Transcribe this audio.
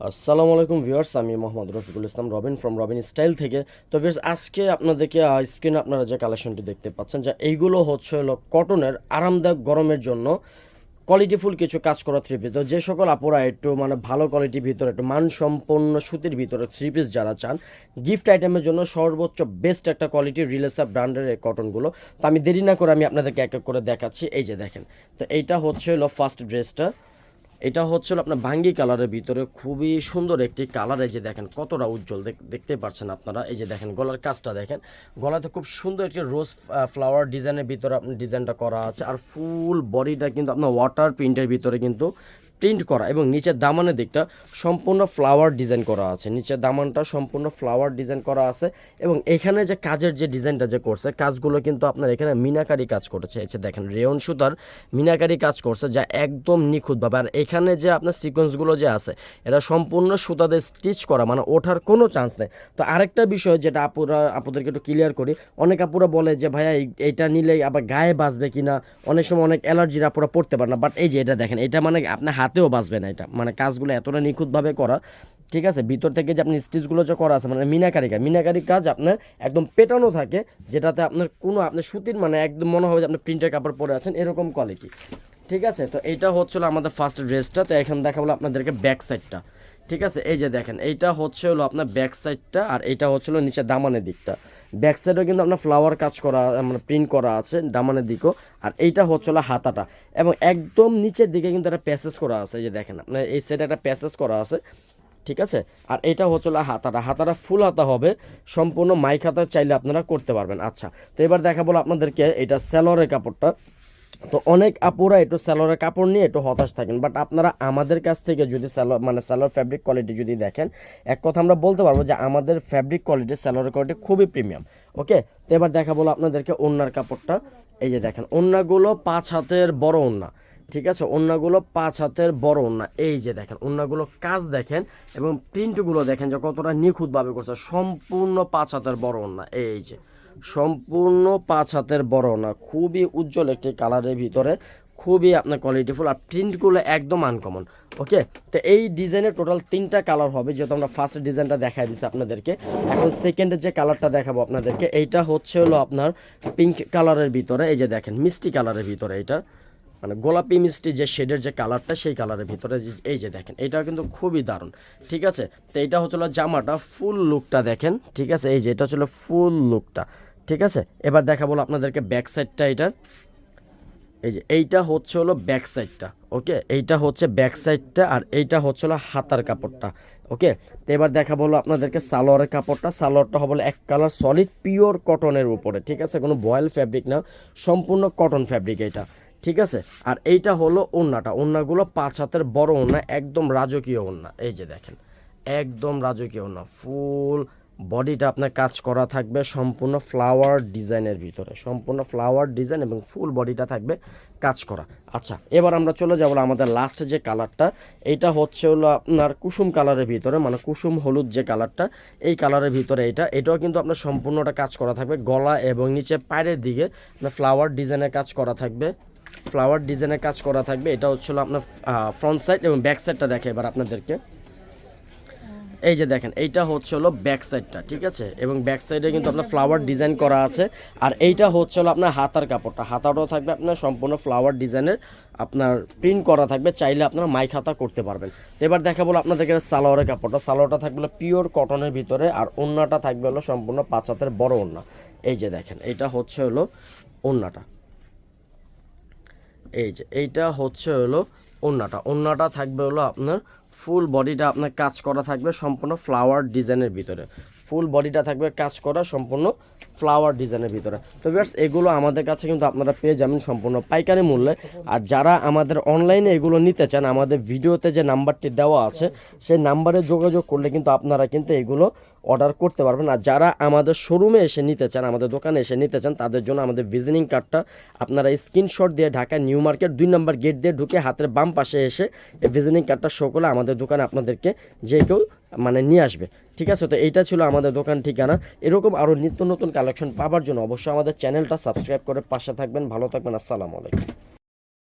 আসসালামু আলাইকুম ভিউয়ার্স, আমি Mohammad Rafiqul Islam, Robin from Robin style থেকে। তো ভিউয়ার্স, আজকে আপনাদেরকে স্ক্রিনে আপনারা যে কালেকশনটি দেখতে পাচ্ছেন, যে এইগুলো হচ্ছে হলো কটনের আরামদায়ক গরমের জন্য কোয়ালিটিফুল কিছু কাজ করা থ্রি পিস তো যে সকল আপুরা একটু মানে ভালো কোয়ালিটির ভিতরে, একটু মানসম্পন্ন সুতির ভিতরে থ্রি পিস যারা চান গিফট আইটেমের জন্য সর্বোচ্চ বেস্ট একটা কোয়ালিটির রিলেসা ব্র্যান্ডের এই কটনগুলো তো আমি দেরি না করে আমি আপনাদেরকে এক এক করে দেখাচ্ছি। এই যে দেখেন, তো এইটা হচ্ছে হলো ফার্স্ট ড্রেসটা এটা হচ্ছিল আপনার ভাঙ্গি কালারের ভিতরে খুবই সুন্দর একটি কালার, এই যে দেখেন কতটা উজ্জ্বল দেখ- দেখতে পাচ্ছেন আপনারা। এই যে দেখেন গলার কাজটা দেখেন, গলাতে খুব সুন্দর একটি রোজ ফ্লাওয়ার ডিজাইনের ভিতরে আপনি ডিজাইনটা করা আছে। আর ফুল বডিটা কিন্তু আপনার ওয়াটার প্রিন্টের ভিতরে কিন্তু প্রিন্ট করা এবং নিচের দামানের দিকটা সম্পূর্ণ ফ্লাওয়ার ডিজাইন করা আছে। নিচের দামানটা সম্পূর্ণ ফ্লাওয়ার ডিজাইন করা আছে এবং এখানে যে কাজের যে ডিজাইনটা যে করছে, কাজগুলো কিন্তু আপনার এখানে মিনাকারি কাজ করেছে। এই যে দেখেন রেয়ন সুতার মিনাকারি কাজ করছে যা একদম নিখুঁতভাবে। আর এখানে যে আপনার সিকোয়েন্সগুলো যে আছে এটা সম্পূর্ণ সুতাদের স্টিচ করা মানে ওঠার কোনো চান্স নেই। তো আরেকটা বিষয় যেটা আপুরা, আপুদেরকে একটু ক্লিয়ার করি, অনেক আপুরা বলে যে, ভাইয়া, এই- এইটা নিলে আবার গায়ে বাজবে কিনা? অনেক সময় অনেক অ্যালার্জির আপুরা পড়তে পারে না বাট এই যে এটা দেখেন, এটা মানে আপনার হাতেও বাঁচবে না এটা। মানে কাজগুলো এতটা নিখুঁতভাবে করা, ঠিক আছে? ভিতর থেকে যে আপনি স্টিচগুলো যে করা আছে মানে মিনাকারি কাজ মিনাকারি কাজ আপনার একদম পেটানো থাকে, যেটাতে আপনার কোনো আপনার সুতির মানে একদম মনে হবে যে আপনি প্রিন্টের কাপড় পরে আছেন, এরকম কোয়ালিটি ঠিক আছে? তো এটা হচ্ছিল আমাদের ফার্স্ট ড্রেসটা তো এখন দেখাবো আপনাদেরকে ব্যাক সাইডটা ঠিক আছে? এই যে দেখেন, এইটা হচ্ছে হলো আপনার ব্যাক সাইডটা আর এইটা হচ্ছে হলো নিচে দামানের দিকটা। ব্যাক সাইডেও কিন্তু আপনার ফ্লাওয়ার কাজ করা মানে প্রিন্ট করা আছে দামানের দিকও, আর এইটা হচ্ছে হলো হাতাটা। এবং একদম নিচের দিকে কিন্তু একটা প্যাসেজ করা আছে, এই যে দেখেন, আপনার এই সাইডে একটা প্যাসেজ করা আছে, ঠিক আছে? আর এটা হচ্ছে হাতাটা। হাতাটা ফুল হাতা হবে, সম্পূর্ণ মাইক হাতা চাইলে আপনারা করতে পারবেন। আচ্ছা তো এবার দেখা দেখাবো আপনাদেরকে এটা স্যালোয়ারের কাপড়টা। তো অনেক আপুরা একটু স্যালোয়ারের কাপড় নিয়ে একটু হতাশ থাকেন। বাট আপনারা আমাদের কাছ থেকে যদি স্যালো মানে স্যালোয়ার ফ্যাব্রিক কোয়ালিটি যদি দেখেন, এক কথা আমরা বলতে পারব যে আমাদের ফ্যাব্রিক কোয়ালিটি স্যালোয়ারের কোয়ালিটি খুবই প্রিমিয়াম ওকে তো এবার দেখা বলো আপনাদেরকে ওন্নার কাপড়টা। এই যে দেখেন, ওন্নাগুলো পাঁচ হাতের বড় ওন্না, ঠিক আছে? ওন্নাগুলো পাঁচ হাতের বড় ওন্না। এই যে দেখেন, ওন্নাগুলো কাজ দেখেন এবং প্রিন্টগুলো দেখেন যে কতটা নিখুঁতভাবে করছে। সম্পূর্ণ পাঁচ হাতের বড় ওন্না, এই যে। সম্পূর্ণ পাঁচ হাতের বড় না, খুবই উজ্জ্বল একটি কালারের ভিতরে, খুবই আপনার কোয়ালিটিফুল আর প্রিন্টগুলো একদম আনকমন ওকে তো এই ডিজাইনের টোটাল তিনটা কালার হবে, যেহেতু আমরা ফার্স্ট ডিজাইনটা দেখাই দিছি আপনাদেরকে। এখন সেকেন্ডের যে কালারটা দেখাবো আপনাদেরকে, এইটা হচ্ছে হলো আপনার পিঙ্ক কালারের ভিতরে, এই যে দেখেন, মিষ্টি কালারের ভিতরে এটা। মানে গোলাপি মিষ্টি যে শেডের যে কালারটা, সেই কালারের ভিতরে এই যে দেখেন, এটাও কিন্তু খুবই দারুণ। ঠিক আছে? তো এটা হচ্ছিল জামাটা, ফুল লুকটা দেখেন। ঠিক আছে? এই যে এটা হচ্ছিল ফুল লুকটা। ঠিক আছে? এবার দেখা বলো আপনাদেরকে ব্যাক সাইডটা এটার এই যে এইটা হচ্ছে হলো ব্যাক সাইডটা ওকে এইটা হচ্ছে ব্যাক সাইডটা আর এইটা হচ্ছে হলো হাতার কাপড়টা ওকে তো এবার দেখা বলো আপনাদেরকে সালোয়ারের কাপড়টা। সালোয়ারটা হবে এক কালার সলিড পিওর কটনের উপরে, ঠিক আছে? কোনো বয়েল ফ্যাব্রিক না, সম্পূর্ণ কটন ফ্যাব্রিক এটা। ঠিক আছে? আর এইটা হলো ওন্নাটা ওন্নাগুলো পাঁচ হাতের বড় ওন্না একদম রাজকীয় ওন্না এই যে দেখেন, একদম রাজকীয় ওন্না ফুল বডিটা আপনার কাজ করা থাকবে সম্পূর্ণ ফ্লাওয়ার ডিজাইনের ভিতরে। সম্পূর্ণ ফ্লাওয়ার ডিজাইন এবং ফুল বডিটা থাকবে কাজ করা। আচ্ছা এবার আমরা চলে যাব আমাদের লাস্ট যে কালারটা এইটা হচ্ছে হলো আপনার কুসুম কালারের ভিতরে মানে কুসুম হলুদ যে কালারটা এই কালারের ভিতরে এটা। এটাও কিন্তু আপনার সম্পূর্ণটা কাজ করা থাকবে গলা এবং নিচে পায়ের দিকে আপনার ফ্লাওয়ার ডিজাইনের কাজ করা থাকবে। ফ্লাওয়ার ডিজাইনের কাজ করা থাকবে। এটা হচ্ছিল আপনার ফ্রন্ট সাইড এবং ব্যাক সাইডটা দেখে এবার আপনাদেরকে। এই যে দেখেন, এইটা হচ্ছে হলো ব্যাক সাইডটা ঠিক আছে? এবং ব্যাক সাইডে কিন্তু আপনার ফ্লাওয়ার ডিজাইন করা আছে। আর এইটা হচ্ছে হলো আপনার হাতার কাপড়টা। হাতাটাও থাকবে আপনার সম্পূর্ণ ফ্লাওয়ার ডিজাইনের আপনার প্রিন্ট করা থাকবে। চাইলে আপনারা মাইক হাতা করতে পারবেন। এবার দেখা বলো আপনাদেরকে সালোয়ারের কাপড়টা। সালোয়ারটা থাকবে পিওর কটনের ভিতরে আর ওন্নাটা থাকবে হলো সম্পূর্ণ পাঁচ হাতের বড় ওন্না। এই যে দেখেন, এইটা হচ্ছে হলো ওন্নাটা। এই যে, এইটা হচ্ছে হলো ওন্নাটা। ওন্নাটা থাকবে হলো আপনার ফুল বডিটা আপনার কাজ করা থাকবে সম্পূর্ণ ফ্লাওয়ার ডিজাইনের ভিতরে। ফুল বডিটা থাকবে কাজ করা সম্পূর্ণ ফ্লাওয়ার ডিজাইনের ভিতরে। তো ভিউয়ার্স এগুলো আমাদের কাছে কিন্তু আপনারা পেয়ে যাবেন সম্পূর্ণ পাইকারি মূল্যে। আর যারা আমাদের অনলাইনে এগুলো নিতে চান, আমাদের ভিডিওতে যে নাম্বারটি দেওয়া আছে, সেই নাম্বারে যোগাযোগ করলে কিন্তু আপনারা কিন্তু এগুলো অর্ডার করতে পারবেন। আর যারা আমাদের শোরুমে এসে নিতে চান, আমাদের দোকানে এসে নিতে চান, তাদের জন্য আমাদের ভিজিটিং কার্ডটা আপনারা স্ক্রিনশট দিয়ে ঢাকা নিউ মার্কেট দুই নম্বর গেট দিয়ে ঢুকে হাতের বাম পাশে এসে এই ভিজিটিং কার্ডটা শো করলে আমাদের দোকানে আপনাদেরকে যে কেউ মানে নিয়ে আসবে। ঠিক আছে? তো এইটা ছিল আমাদের দোকান ঠিকানা। এরকম আরও নিত্য নতুন কালেকশন পাওয়ার জন্য অবশ্যই আমাদের চ্যানেলটা সাবস্ক্রাইব করে পাশে থাকবেন। ভালো থাকবেন। আসসালামু আলাইকুম।